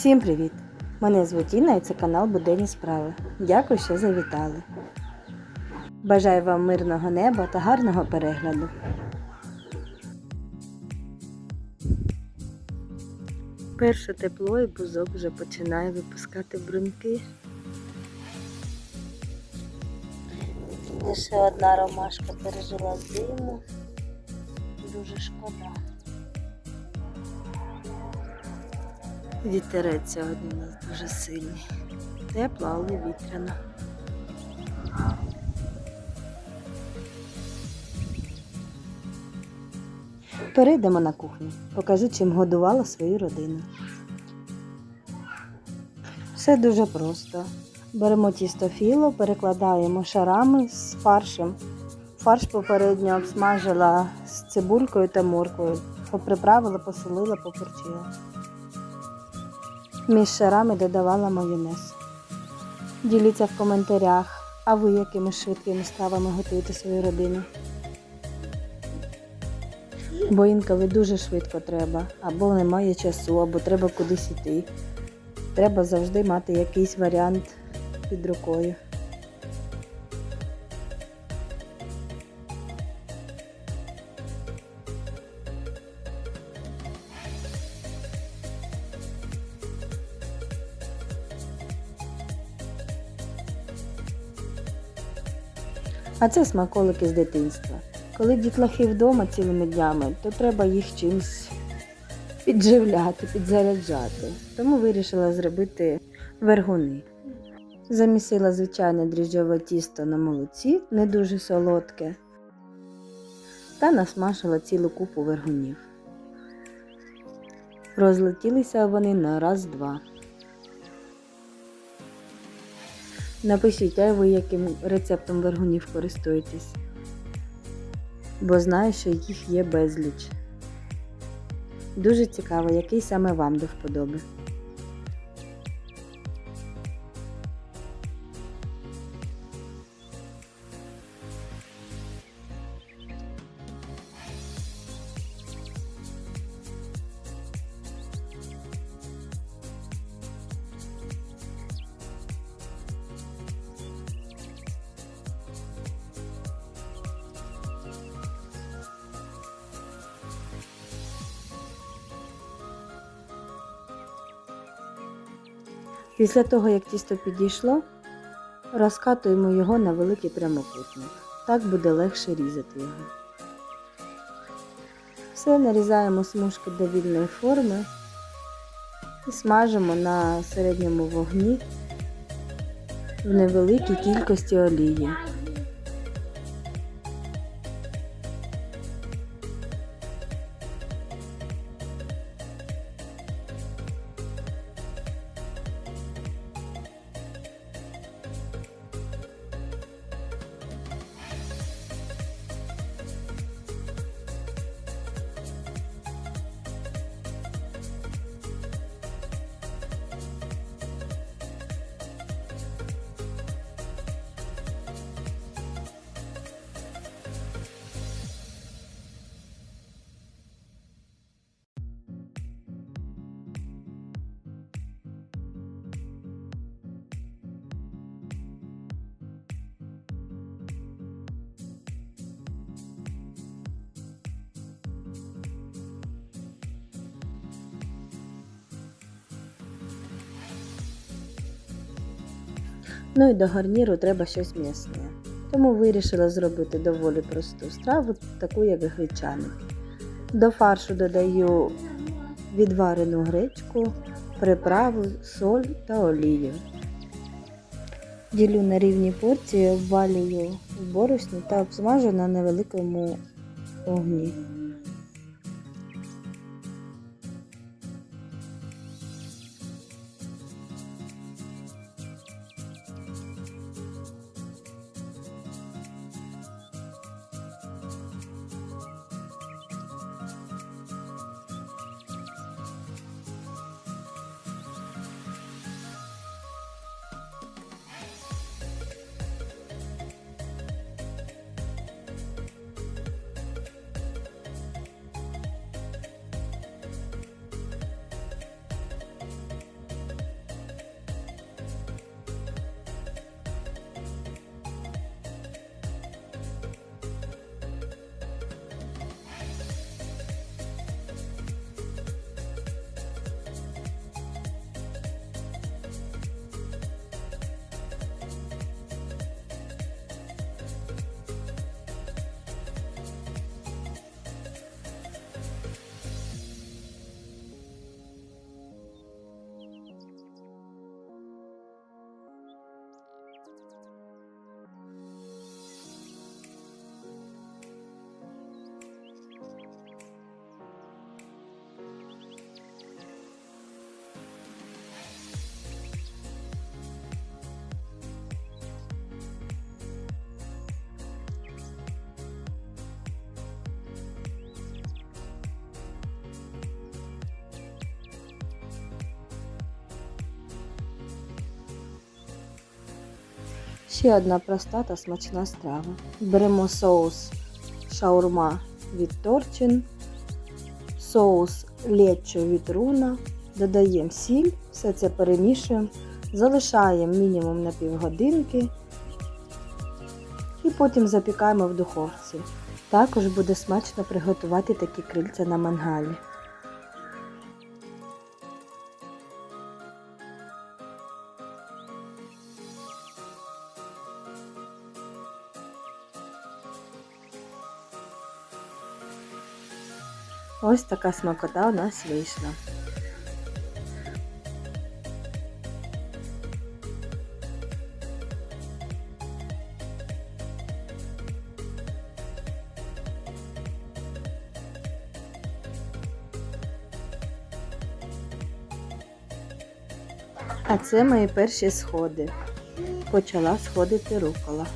Всім привіт! Мене звуть Інна і це канал Буденні справи. Дякую, що завітали. Бажаю вам мирного неба та гарного перегляду. Перше тепло і бузок вже починає випускати бруньки. Лише одна ромашка пережила зиму. Дуже шкода. Вітерець сьогодні у нас дуже сильний. Тепло, але вітряно. Перейдемо на кухню. Покажу, чим годувала свою родину. Все дуже просто. Беремо тісто філо, перекладаємо шарами з фаршем. Фарш попередньо обсмажила з цибулькою та морквою. Поприправила, посолила, поперчила. Між шарами додавала майонез. Діліться в коментарях, а ви якими швидкими стравами готуєте свою родину. Бо інколи дуже швидко треба, або немає часу, або треба кудись іти. Треба завжди мати якийсь варіант під рукою. А це смаколики з дитинства. Коли дітлахи вдома цілими днями, то треба їх чимось підживляти, підзаряджати. Тому вирішила зробити вергуни. Замісила звичайне дріжджове тісто на молоці, не дуже солодке, та насмажила цілу купу вергунів. Розлетілися вони на раз-два. Напишіть, а ви яким рецептом вергунів користуєтесь, бо знаю, що їх є безліч. Дуже цікаво, який саме вам до вподоби. Після того, як тісто підійшло, розкатуємо його на великий прямокутник. Так буде легше різати його. Все нарізаємо смужки до вільної форми і смажимо на середньому вогні в невеликій кількості олії. Ну і до гарніру треба щось м'ясне. Тому вирішила зробити доволі просту страву, таку як гречаник. До фаршу додаю відварену гречку, приправу, соль та олію. Ділю на рівні порції, обвалюю в борошні та обсмажу на невеликому огні. Ще одна проста та смачна страва. Беремо соус шаурма від Торчин, соус лечо від руна, додаємо сіль, все це перемішуємо, залишаємо мінімум на півгодинки і потім запікаємо в духовці. Також буде смачно приготувати такі крильця на мангалі. Ось така смакота у нас вийшла. А це мої перші сходи. Почала сходити рукола.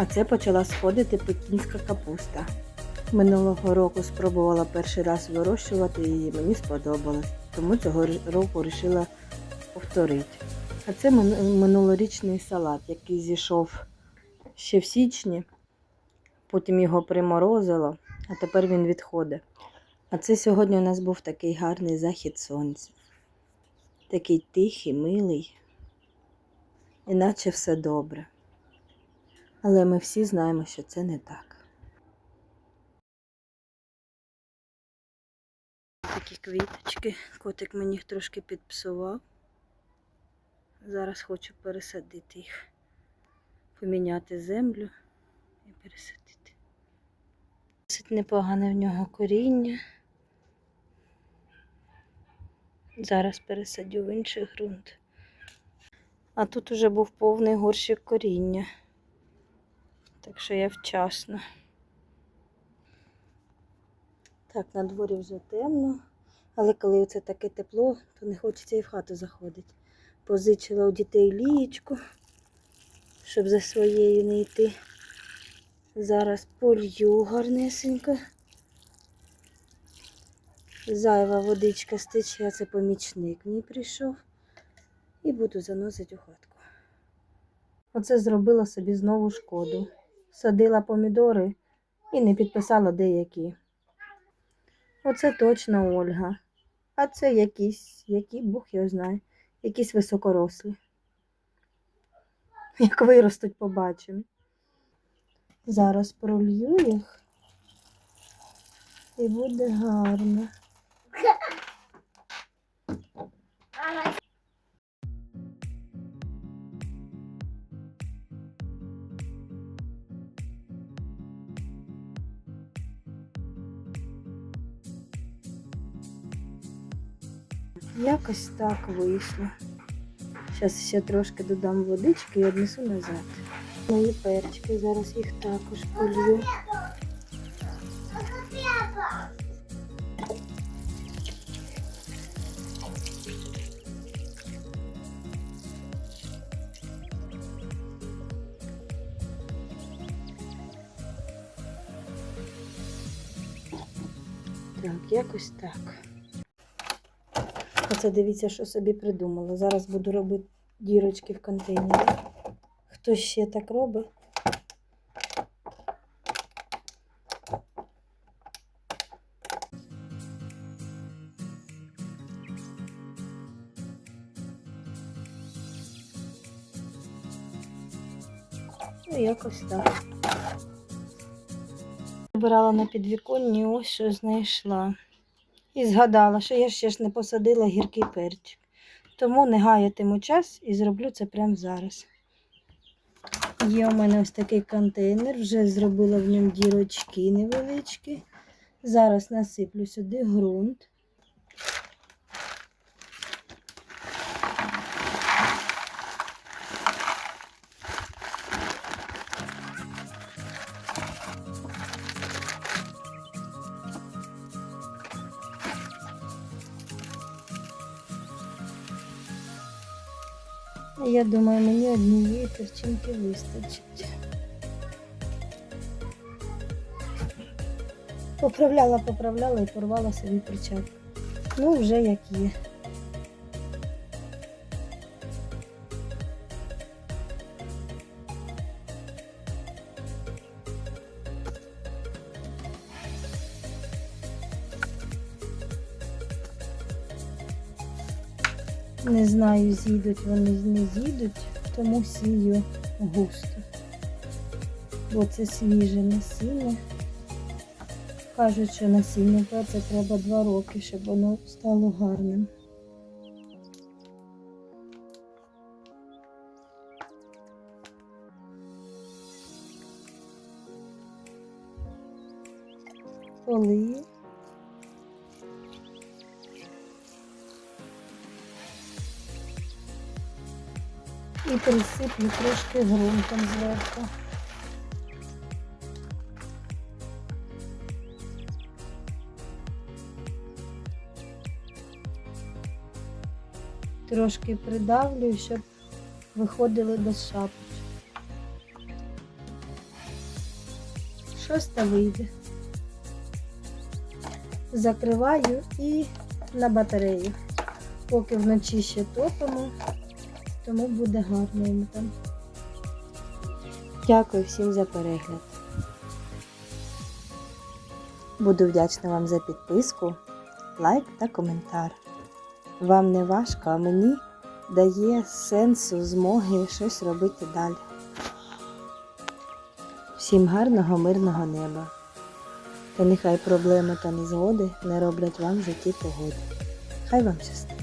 А це почала сходити пекінська капуста. Минулого року спробувала перший раз вирощувати і мені сподобалось, тому цього року вирішила повторити. А це минулорічний салат, який зійшов ще в січні, потім його приморозило, а тепер він відходить. А це сьогодні у нас був такий гарний захід сонця. Такий тихий, милий, іначе все добре. Але ми всі знаємо, що це не так. Такі квіточки. Котик мені їх трошки підпсував. Зараз хочу пересадити їх, поміняти землю і пересадити. Досить непогане в нього коріння. Зараз пересадю в інший ґрунт. А тут уже був повний горщик коріння. Так що я вчасно. Так, на дворі вже темно, але коли це таке тепло, то не хочеться і в хату заходити. Позичила у дітей лієчку, щоб за своєю не йти. Зараз полью гарнесенько. Зайва водичка стече, це помічник мій прийшов. І буду заносити у хатку. Оце зробила собі знову шкоду. Садила помідори і не підписала деякі. Оце точно Ольга. А це якісь, які Бог його знає, якісь високорослі. Як виростуть, побачимо. Зараз пролью їх і буде гарно. Якось так вийшло. Зараз ще трошки додам водички і однесу назад. Мої перчики, зараз їх також полью. Так, якось так. Оце дивіться, що собі придумала. Зараз буду робити дірочки в контейнері. Хто ще так робить? Ну, якось так. Вибирала на підвіконні, ось що знайшла. І згадала, що я ще ж не посадила гіркий перчик. Тому не гаятиму час і зроблю це прямо зараз. Є у мене ось такий контейнер, вже зробила в ньому дірочки невеличкі. Зараз насиплю сюди ґрунт. Я думаю, мені однієї перчинки вистачить. Поправляла, поправляла і порвала собі перчатку. Ну, вже як є. Не знаю, з'їдуть вони не з'їдуть, тому сію густо. Бо це свіже насіння. Кажуть, що насіння це треба два роки, щоб воно стало гарним. Полию. І присиплю трошки ґрунтом зверху. Трошки придавлю, щоб виходили без шапочок. Щось та вийде. Закриваю і на батарею. Поки вночі ще топимо, тому буде гарно йому там. Дякую всім за перегляд. Буду вдячна вам за підписку, лайк та коментар. Вам не важко, а мені дає сенсу, змоги щось робити далі. Всім гарного, мирного неба. Та нехай проблеми та незгоди не роблять вам в житті погоди. Хай вам щастить.